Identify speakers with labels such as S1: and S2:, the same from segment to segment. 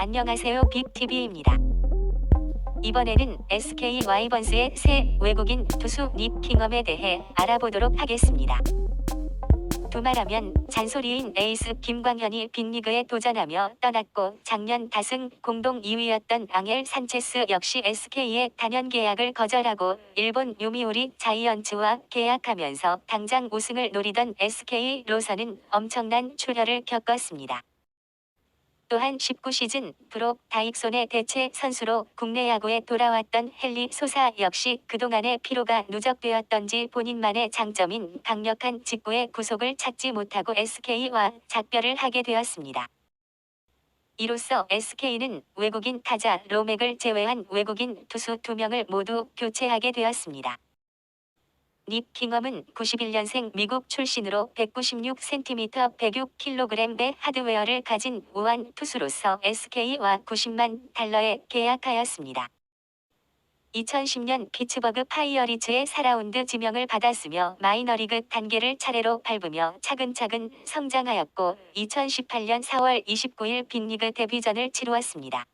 S1: 안녕하세요 빅TV입니다. 이번에는 SK 와이번스의 새 외국인 투수 닉 킹엄에 대해 알아보도록 하겠습니다. 두말하면 잔소리인 에이스 김광현이 빅리그에 도전하며 떠났고 작년 다승 공동 2위였던 앙헬 산체스 역시 SK의 단연 계약을 거절하고 일본 요미우리 자이언츠와 계약하면서 당장 우승을 노리던 SK로서는 엄청난 출혈을 겪었습니다. 또한 19시즌 프로 다익손의 대체 선수로 국내 야구에 돌아왔던 헨리 소사 역시 그동안의 피로가 누적되었던지 본인만의 장점인 강력한 직구의 구속을 찾지 못하고 SK와 작별을 하게 되었습니다. 이로써 SK는 외국인 타자 로맥을 제외한 외국인 투수 2명을 모두 교체하게 되었습니다. 닉 킹엄은 91년생 미국 출신으로 196cm 106kg의 하드웨어를 가진 우완 투수로서 SK와 90만 달러에 계약하였습니다. 2010년 피츠버그 파이어리츠의 4라운드 지명을 받았으며 마이너리그 단계를 차례로 밟으며 차근차근 성장하였고 2018년 4월 29일 빅리그 데뷔전을 치루었습니다.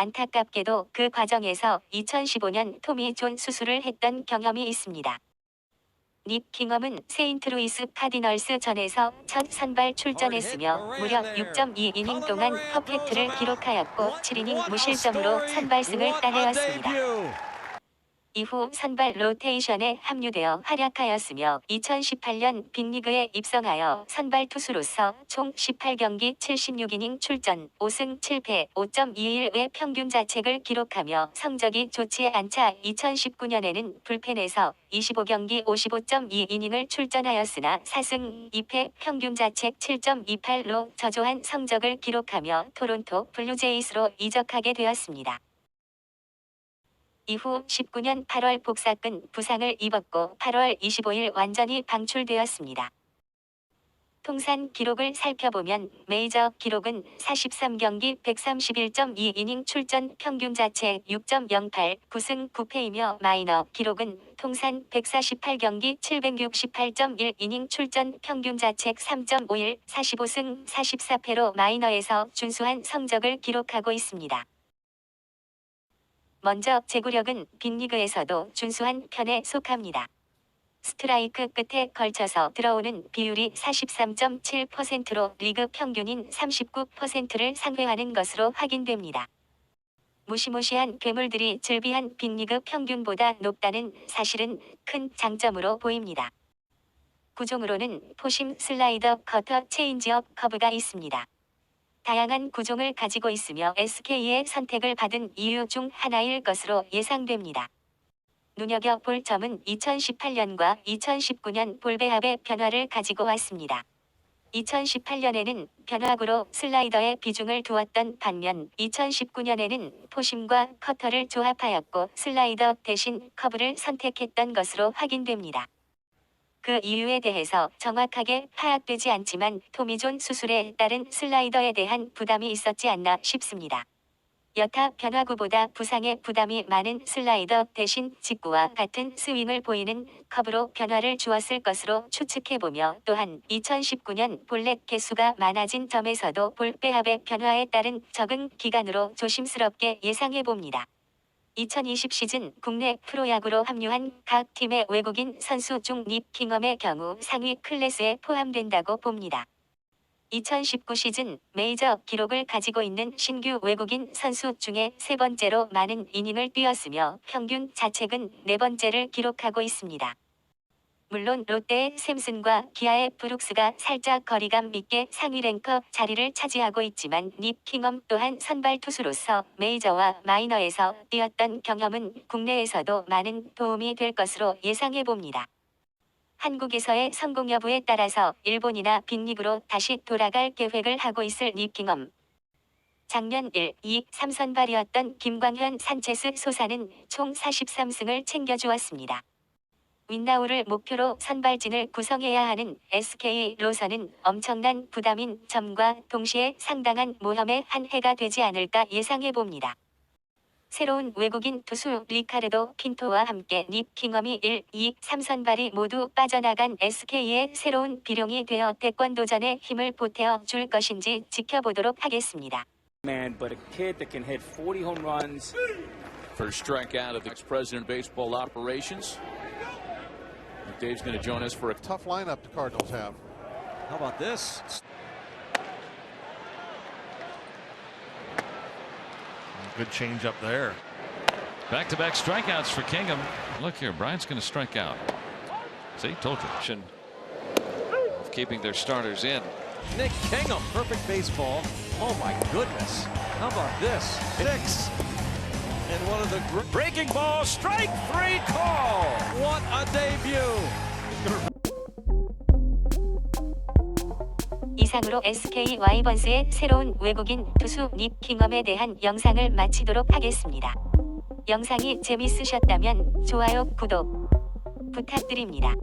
S1: 안타깝게도 그 과정에서 2015년 토미 존 수술을 했던 경험이 있습니다. 닉 킹엄은 세인트루이스 카디널스 전에서 첫 선발 출전했으며 무려 6.2이닝 동안 퍼펙트를 기록하였고 7이닝 무실점으로 선발승을 따내었습니다. 이후 선발 로테이션에 합류되어 활약하였으며 2018년 빅리그에 입성하여 선발 투수로서 총 18경기 76이닝 출전 5승 7패 5.21의 평균 자책을 기록하며 성적이 좋지 않자 2019년에는 불펜에서 25경기 55.2이닝을 출전하였으나 4승 2패 평균 자책 7.28로 저조한 성적을 기록하며 토론토 블루제이스로 이적하게 되었습니다. 이후 19년 8월 복사근 부상을 입었고 8월 25일 완전히 방출되었습니다. 통산 기록을 살펴보면 메이저 기록은 43경기 131.2이닝 출전 평균 자책 6.08 9승 9패이며 마이너 기록은 통산 148경기 768.1이닝 출전 평균 자책 3.51 45승 44패로 마이너에서 준수한 성적을 기록하고 있습니다. 먼저 제구력은 빅리그에서도 준수한 편에 속합니다. 스트라이크 끝에 걸쳐서 들어오는 비율이 43.7%로 리그 평균인 39%를 상회하는 것으로 확인됩니다. 무시무시한 괴물들이 즐비한 빅리그 평균보다 높다는 사실은 큰 장점으로 보입니다. 구종으로는 포심 슬라이더 커터 체인지업 커브가 있습니다. 다양한 구종을 가지고 있으며 SK의 선택을 받은 이유 중 하나일 것으로 예상됩니다. 눈여겨볼 점은 2018년과 2019년 볼배합의 변화를 가지고 왔습니다. 2018년에는 변화구로 슬라이더에 비중을 두었던 반면 2019년에는 포심과 커터를 조합하였고 슬라이더 대신 커브를 선택했던 것으로 확인됩니다. 그 이유에 대해서 정확하게 파악되지 않지만 토미존 수술에 따른 슬라이더에 대한 부담이 있었지 않나 싶습니다. 여타 변화구보다 부상의 부담이 많은 슬라이더 대신 직구와 같은 스윙을 보이는 컵으로 변화를 주었을 것으로 추측해보며 또한 2019년 볼넷 개수가 많아진 점에서도 볼 배합의 변화에 따른 적응 기간으로 조심스럽게 예상해봅니다. 2020 시즌 국내 프로야구로 합류한 각 팀의 외국인 선수 중 닉 킹엄의 경우 상위 클래스에 포함된다고 봅니다. 2019 시즌 메이저 기록을 가지고 있는 신규 외국인 선수 중에 세 번째로 많은 이닝을 뛰었으며 평균 자책은 네 번째를 기록하고 있습니다. 물론 롯데의 샘슨과 기아의 브룩스가 살짝 거리감 있게 상위 랭커 자리를 차지하고 있지만 닉 킹엄 또한 선발 투수로서 메이저와 마이너에서 뛰었던 경험은 국내에서도 많은 도움이 될 것으로 예상해 봅니다. 한국에서의 성공 여부에 따라서 일본이나 빅리그로 다시 돌아갈 계획을 하고 있을 닉 킹엄. 작년 1, 2, 3선발이었던 김광현 산체스 소사는 총 43승을 챙겨주었습니다. 윈나우를 목표로 선발진을 구성해야 하는 SK로서는 엄청난 부담인 점과 동시에 상당한 모험의 한 해가 되지 않을까 예상해 봅니다. 새로운 외국인 투수 리카르도 핀토와 함께 닉 킹엄이 1, 2, 3선발이 모두 빠져나간 SK의 새로운 비룡이 되어 태권도전에 힘을 보태어 줄 것인지 지켜보도록 하겠습니다.
S2: man, but a kid that can hit 40 home runs.
S3: First strikeout of the ex-president of baseball operations. Dave's going to join us for a
S4: Tough lineup the Cardinals have.
S5: How about this?
S6: Good change up there.
S7: Back to back strikeouts for Kingham. Look here, Bryant's going to strike out. See, told you. Of keeping their starters in.
S5: Nick Kingham, perfect baseball. Oh my goodness. How about this? Six. The breaking ball, strike three call. What a debut.
S1: 이상으로 SK 와이번스의 새로운 외국인 투수 닉 킹엄에 대한 영상을 마치도록 하겠습니다. 영상이 재밌으셨다면 좋아요, 구독 부탁드립니다.